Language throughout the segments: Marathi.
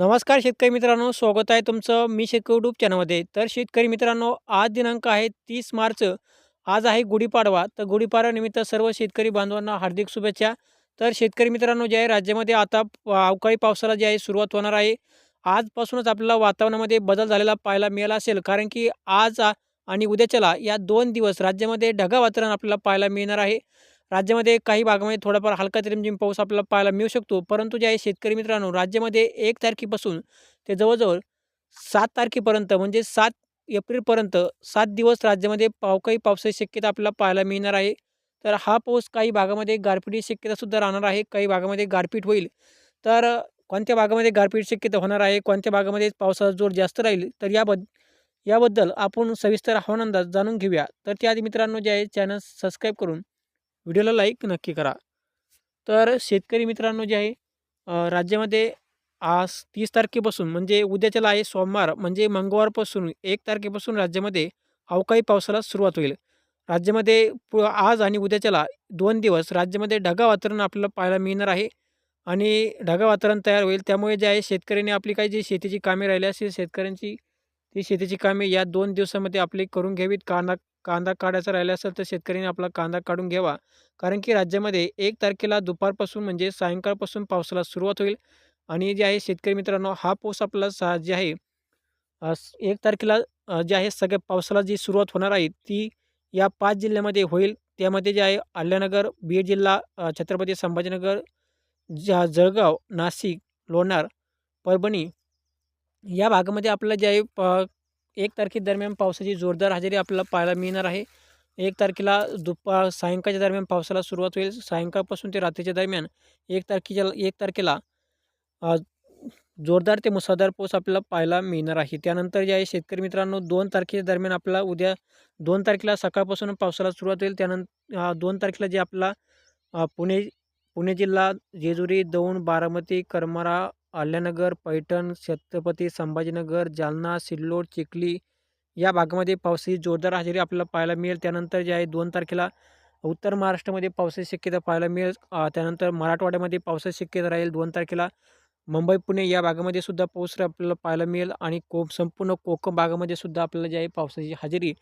नमस्कार शेतकरी मित्रांनो स्वागत आहे तुमचं मी शेतकरी यूट्यूब चॅनलमध्ये. तर शेतकरी मित्रांनो आज दिनांक आहे तीस मार्च. आज आहे गुढीपाडवा. तर गुढीपाडव्यानिमित्त सर्व शेतकरी बांधवांना हार्दिक शुभेच्छा. तर शेतकरी मित्रांनो जे आहे राज्यामध्ये आता अवकाळी पावसाला जे आहे सुरुवात होणार आहे. आजपासूनच आपल्याला वातावरणामध्ये बदल झालेला पाहायला मिळाला असेल. कारण की आज आणि उद्याच्याला या दोन दिवस राज्यामध्ये ढगा वातावरण आपल्याला पाहायला मिळणार आहे. राज्यामध्ये काही भागामध्ये थोडाफार हलका रिमझिम पाऊस आपल्याला पाहायला मिळू शकतो. परंतु जे आहे शेतकरी मित्रांनो राज्यामध्ये एक तारखेपासून ते जवळजवळ सात तारखेपर्यंत म्हणजे सात एप्रिलपर्यंत सात दिवस राज्यामध्ये अवकाळी पावसाची शक्यता आपल्याला पाहायला मिळणार आहे. तर हा पाऊस काही भागामध्ये गारपीटची शक्यतासुद्धा राहणार आहे काही भागामध्ये गारपीट होईल. तर कोणत्या भागामध्ये गारपीट शक्यता होणार आहे कोणत्या भागामध्ये पावसाचा जोर जास्त राहील तर याबद्द याबद्दल आपण सविस्तर हवामान अंदाज जाणून घेऊया. तर त्याआधी मित्रांनो जे आहे चॅनल सबस्क्राईब करून व्हिडिओला लाईक नक्की करा. तर शेतकरी मित्रांनो जे आहे राज्यामध्ये आज तीस तारखेपासून म्हणजे उद्याच्याला आहे सोमवार म्हणजे मंगळवारपासून एक तारखेपासून राज्यामध्ये अवकाळी पावसाला सुरुवात होईल. राज्यामध्ये पु आज आणि उद्याच्याला दोन दिवस राज्यामध्ये ढगा वातावरण आपल्याला पाहायला मिळणार आहे आणि ढगा वातावरण तयार होईल. त्यामुळे जे आहे शेतकऱ्यांनी आपली काही जी शेतीची कामे राहिली असेल शेतकऱ्यांची ती शेतीची कामे या दोन दिवसामध्ये आपली करून घ्यावीत. कांदा कांदा काढायचा राहिला असेल तर शेतकऱ्यांनी आपला कांदा काढून घ्यावा. कारण की राज्यामध्ये एक तारखेला दुपारपासून म्हणजे सायंकाळपासून पावसाला सुरुवात होईल. आणि जे आहे शेतकरी मित्रांनो हा पाऊस आपला सा जे आहे एक तारखेला जे आहे सगळ्या पावसाला जी सुरुवात होणार आहे ती या पाच जिल्ह्यामध्ये होईल. त्यामध्ये जे आहे अल्यानगर बीड जिल्हा छत्रपती संभाजीनगर जा जळगाव नाशिक लोणार परभणी या भागामध्ये आपल्याला जे आहे प एक तारखेदरम्यान पावसाची जोरदार हजेरी आपल्याला पाहायला मिळणार आहे. एक तारखेला दुपार सायंकाळच्या दरम्यान पावसाला सुरुवात होईल. सायंकाळपासून ते रात्रीच्या दरम्यान एक तारखेच्या एक तारखेला जोरदार ते मुसळधार पाऊस आपल्याला पाहायला मिळणार आहे. त्यानंतर जे आहे शेतकरी मित्रांनो दोन तारखेच्या दरम्यान आपला उद्या दोन तारखेला सकाळपासून पावसाला सुरुवात होईल. त्यानंतर दोन तारखेला जे आपला पुणे पुणे जिल्हा जेजुरी दौंड बारामती करमारा अल्यानगर पैठण छत्रपती संभाजीनगर जालना सिल्लोड चिखली या भागामध्ये पावसाची जोरदार हजेरी आपल्याला पाहायला मिळेल. त्यानंतर जे आहे दोन तारखेला उत्तर महाराष्ट्रामध्ये पावसाची शक्यता पाहायला मिळेल. त्यानंतर मराठवाड्यामध्ये पावसाची शक्यता राहील. दोन तारखेला मुंबई पुणे या भागामध्ये सुद्धा पाऊस आपल्याला पाहायला मिळेल आणि को संपूर्ण कोकण भागामध्ये सुद्धा आपल्याला जे आहे पावसाची हजेरी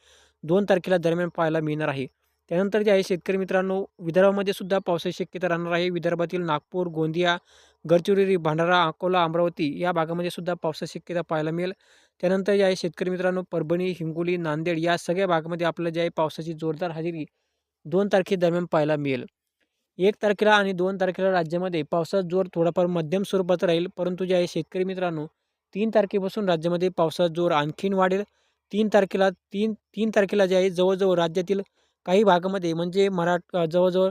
दोन तारखेला दरम्यान पाहायला मिळणार आहे. त्यानंतर जे आहे शेतकरी मित्रांनो विदर्भामध्ये सुद्धा पावसाची शक्यता राहणार आहे. विदर्भातील नागपूर गोंदिया गडचिरोली भंडारा अकोला अमरावती या भागामध्ये सुद्धा पावसाची शक्यता पाहायला मिळेल. त्यानंतर जे आहे शेतकरी मित्रांनो परभणी हिंगोली नांदेड या सगळ्या भागामध्ये आपल्याला जे आहे पावसाची जोरदार हजेरी दोन तारखेदरम्यान पाहायला मिळेल. एक तारखेला आणि दोन तारखेला राज्यामध्ये पावसाचा जोर थोडाफार मध्यम स्वरूपाचा राहील परंतु जे आहे शेतकरी मित्रांनो तीन तारखेपासून राज्यामध्ये पावसाचा जोर आणखीन वाढेल. तीन तारखेला तीन तीन तारखेला जे आहे जवळजवळ राज्यातील काही भागामध्ये म्हणजे मराठ जवळजवळ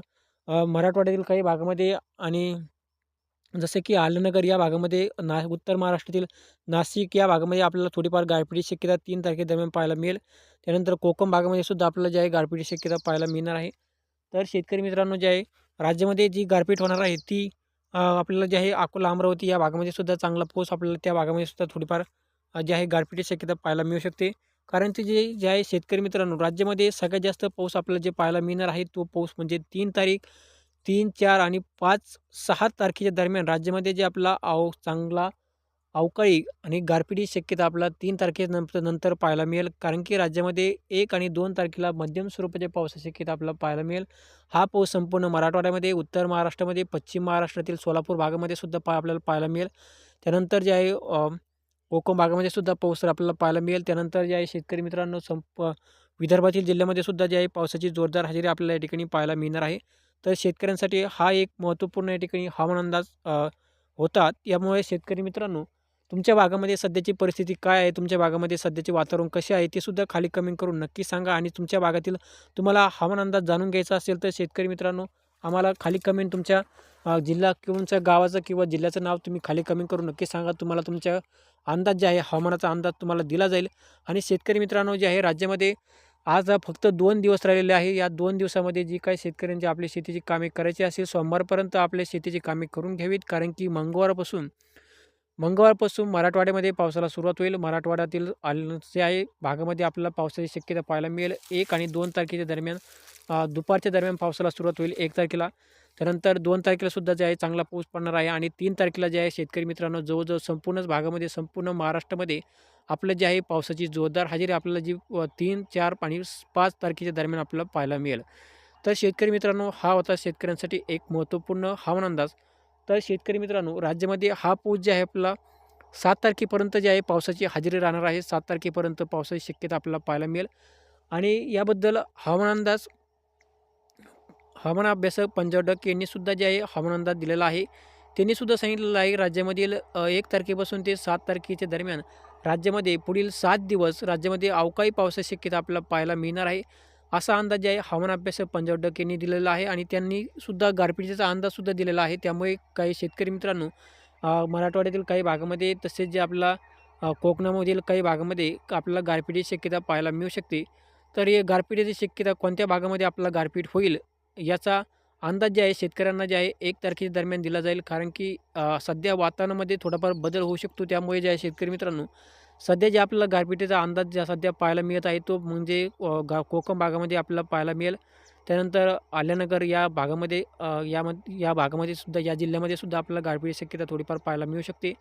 मराठवाड्यातील काही भागामध्ये आणि जसे की आलनगर या भागामध्ये ना उत्तर महाराष्ट्रातील नाशिक या भागामध्ये आपल्याला थोडीफार गारपिटीची शक्यता तीन तारखेदरम्यान पाहायला मिळेल. त्यानंतर कोकण भागामध्ये सुद्धा आपल्याला जे आहे गारपिटीची शक्यता पाहायला मिळणार आहे. तर शेतकरी मित्रांनो जे आहे राज्यामध्ये जी गारपीट होणार आहे ती आपल्याला जे आहे अकोला अमरावती या भागामध्ये सुद्धा चांगला पाऊस आपल्याला त्या भागामध्ये सुद्धा थोडीफार जे आहे गारपीटीची शक्यता पाहायला मिळू शकते. कारण ते जे जे आहे शेतकरी मित्रांनो राज्यामध्ये सगळ्यात जास्त पाऊस आपल्याला जे पाहायला मिळणार आहे तो पाऊस म्हणजे तीन तारीख तीन चार आणि पाच सहा तारखेच्या दरम्यान राज्यामध्ये जे आपला आव चांगला अवकाळी आणि गारपिटी शक्यता आपला तीन तारखेनंतर नंतर पाहायला मिळेल. कारण की राज्यामध्ये एक आणि दोन तारखेला मध्यम स्वरूपाच्या पावसाची शक्यता आपल्याला पाहायला मिळेल. हा पाऊस संपूर्ण मराठवाड्यामध्ये उत्तर महाराष्ट्रामध्ये पश्चिम महाराष्ट्रातील सोलापूर भागामध्ये सुद्धा पा आपल्याला पाहायला मिळेल. त्यानंतर जे आहे कोकण भागामध्ये सुद्धा पाऊस आपल्याला पाहायला मिळेल. त्यानंतर जे आहे शेतकरी मित्रांनो संप विदर्भातील जिल्ह्यामध्ये सुद्धा जे आहे पावसाची जोरदार हजेरी आपल्याला या ठिकाणी पाहायला मिळणार आहे. तर शेतकऱ्यांसाठी हा एक महत्त्वपूर्ण या ठिकाणी हवामान अंदाज होता. यामुळे शेतकरी मित्रांनो तुमच्या भागामध्ये सध्याची परिस्थिती काय आहे? तुमच्या भागामध्ये सध्याचे वातावरण कसे आहे? ते सुद्धा खाली कमेंट करून नक्की सांगा आणि तुमच्या भागातील तुम्हाला हवामान अंदाज जाणून घ्यायचा असेल तर शेतकरी मित्रांनो आम्हाला खाली कमेंट तुमच्या जिल्हा किंवा तुमच्या गावाचं किंवा जिल्ह्याचं नाव तुम्ही खाली कमेंट करून नक्की सांगा. तुम्हाला तुमच्या अंदाज जे आहे हवामानाचा अंदाज तुम्हाला दिला जाईल. आणि शेतकरी मित्रांनो जे आहे राज्यामध्ये आज फक्त दोन दिवस राहिलेले आहे. या दोन दिवसामध्ये जी काही शेतकऱ्यांची आपली शेतीची कामे करायची असेल सोमवारपर्यंत आपल्या शेतीची कामे करून घ्यावीत. कारण की मंगळवारपासून मंगळवारपासून मराठवाड्यामध्ये पावसाला सुरुवात होईल. मराठवाड्यातील जे आहे. भागामध्ये आपल्याला पावसाची शक्यता पाहायला मिळेल. एक आणि दोन तारखेच्या दरम्यान दुपारच्या दरम्यान पावसाला सुरुवात होईल एक तारखेला. त्यानंतर दोन तारखेलासुद्धा जे आहे चांगला पाऊस पडणार आहे. आणि तीन तारखेला जे आहे शेतकरी मित्रांनो जवळजवळ संपूर्णच भागामध्ये संपूर्ण महाराष्ट्रामध्ये आपलं जे आहे पावसाची जोरदार हजेरी आपल्याला जी तीन चार आणि पाच तारखेच्या दरम्यान आपल्याला पाहायला मिळेल. तर शेतकरी मित्रांनो हा होता शेतकऱ्यांसाठी एक महत्त्वपूर्ण हवामान अंदाज. तर शेतकरी मित्रांनो राज्यामध्ये हा पाऊस जे आहे आपला सात तारखेपर्यंत जे आहे पावसाची हजेरी राहणार आहे. सात तारखेपर्यंत पावसाची शक्यता आपल्याला पाहायला मिळेल. आणि याबद्दल हवामान अंदाज हवामान अभ्यासक पंजाब डक यांनीसुद्धा जे आहे हवामान अंदाज दिलेला आहे. त्यांनीसुद्धा सांगितलेलं आहे राज्यामधील एक तारखेपासून ते सात तारखेच्या दरम्यान राज्यामध्ये पुढील सात दिवस राज्यामध्ये अवकाळी पावसाची शक्यता आपल्याला पाहायला मिळणार आहे. असा अंदाज आहे हवामान अभ्यास पंजाब डक यांनी दिलेला आहे आणि त्यांनी सुद्धा गारपिटीचा अंदाजसुद्धा दिलेला आहे. त्यामुळे काही शेतकरी मित्रांनो मराठवाड्यातील काही भागामध्ये तसेच जे आपला कोकणामधील काही भागामध्ये आपल्याला गारपिटीची शक्यता पाहायला मिळू शकते. तर हे गारपिटीची शक्यता कोणत्या भागामध्ये आपला गारपीट होईल याचा अंदाज जे आहे शेतकऱ्यांना जे आहे एक तारखेच्या दरम्यान दिला जाईल. कारण की सध्या वातावरणामध्ये थोडाफार बदल होऊ शकतो. त्यामुळे जे आहे शेतकरी मित्रांनो सध्या जे आपल्याला गारपिटीचा अंदाज ज्या सध्या पाहायला मिळत आहे तो म्हणजे गा कोकण भागामध्ये आपल्याला पाहायला मिळेल. त्यानंतर आल्यानगर या भागामध्ये या यामध्ये या भागामध्ये सुद्धा या जिल्ह्यामध्ये सुद्धा आपल्याला गारपीट शक्यता थोडीफार पाहायला मिळू शकते.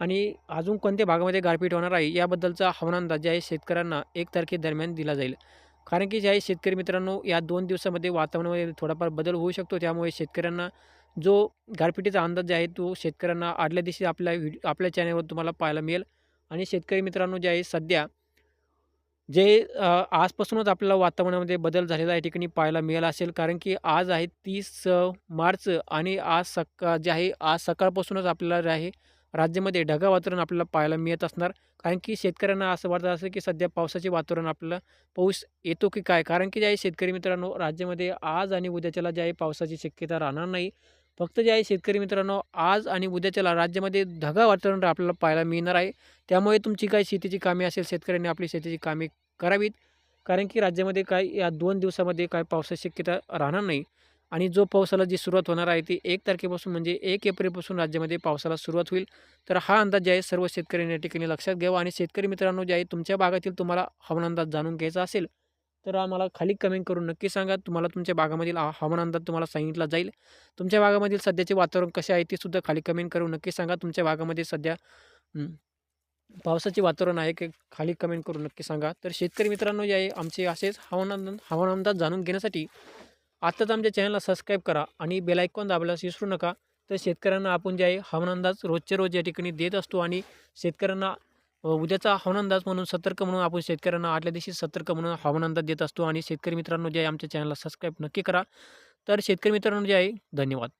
आणि अजून कोणत्या भागामध्ये गारपीट होणार आहे याबद्दलचा हवामान अंदाज जे आहे शेतकऱ्यांना एक तारखेदरम्यान दिला जाईल. कारण की जे आहे शेतकरी मित्रांनो या दोन दिवसामध्ये वातावरणामध्ये थोडाफार बदल होऊ शकतो. त्यामुळे शेतकऱ्यांना जो गारपिटीचा अंदाज जे आहे तो शेतकऱ्यांना आदल्या दिवशी आपल्या व्हिडिओ आपल्या चॅनलवर तुम्हाला पाहायला मिळेल. आणि शेतकरी मित्रांनो जे आहे सध्या जे आजपासूनच आपल्याला वातावरणामध्ये बदल झालेला या ठिकाणी पाहायला मिळाला असेल. कारण की आज आहे तीस मार्च आणि आज सका जे आहे आज सकाळपासूनच आपल्याला जे आहे राज्यामध्ये ढगा वातावरण आपल्याला पाहायला मिळत असणार. कारण की शेतकऱ्यांना असं वाटत असं की सध्या पावसाचे वातावरण आपल्याला पाऊस येतो की काय? कारण की जे आहे शेतकरी मित्रांनो राज्यामध्ये आज आणि उद्याच्याला जे आहे पावसाची शक्यता राहणार नाही फक्त जे आहे शेतकरी मित्रांनो आज आणि उद्याच्याला राज्यामध्ये ढगा वातावरण आपल्याला पाहायला मिळणार आहे त्यामुळे तुमची काही शेतीची कामे असेल शेतकऱ्यांनी आपली शेतीची कामे करावीत. कारण की राज्यामध्ये काय या दोन दिवसामध्ये काय पावसाची शक्यता राहणार नाही. आणि जो पावसाला जी सुरुवात होणार आहे ती एक तारखेपासून म्हणजे एक एप्रिलपासून राज्यामध्ये पावसाला सुरुवात होईल. तर हा अंदाज जे आहे सर्व शेतकऱ्यांनी या ठिकाणी लक्षात घ्यावा आणि शेतकरी मित्रांनो जे आहे तुमच्या भागातील तुम्हाला हवामान अंदाज जाणून घ्यायचा असेल तर आम्हाला खाली कमेंट करून नक्की सांगा. तुम्हाला तुमच्या भागामधील हवामान अंदाज तुम्हाला सांगितला जाईल. तुमच्या भागामधील सध्याचे वातावरण कसे आहे ते सुद्धा खाली कमेंट करून नक्की सांगा. तुमच्या भागामध्ये सध्या पावसाचे वातावरण आहे की खाली कमेंट करून नक्की सांगा. तर शेतकरी मित्रांनो जे आहे आमचे असेच हवामान हवामान अंदाज जाणून घेण्यासाठी आत्ताच आमच्या चॅनलला सबस्क्राईब करा आणि बेलायकॉन दाबल्यास विसरू नका. तर शेतकऱ्यांना आपण जे आहे हवामान अंदाज रोजच्या रोज या ठिकाणी देत असतो आणि शेतकऱ्यांना उद्याचा हवामान अंदाज म्हणून सतर्क म्हणून आपण शेतकऱ्यांना आदल्या दिवशी सतर्क म्हणून हवामान अंदाज देत असतो आणि शेतकरी मित्रांनो जे आहे आमच्या चॅनलला सबस्क्राईब नक्की करा. तर शेतकरी मित्रांनो जे आहे धन्यवाद.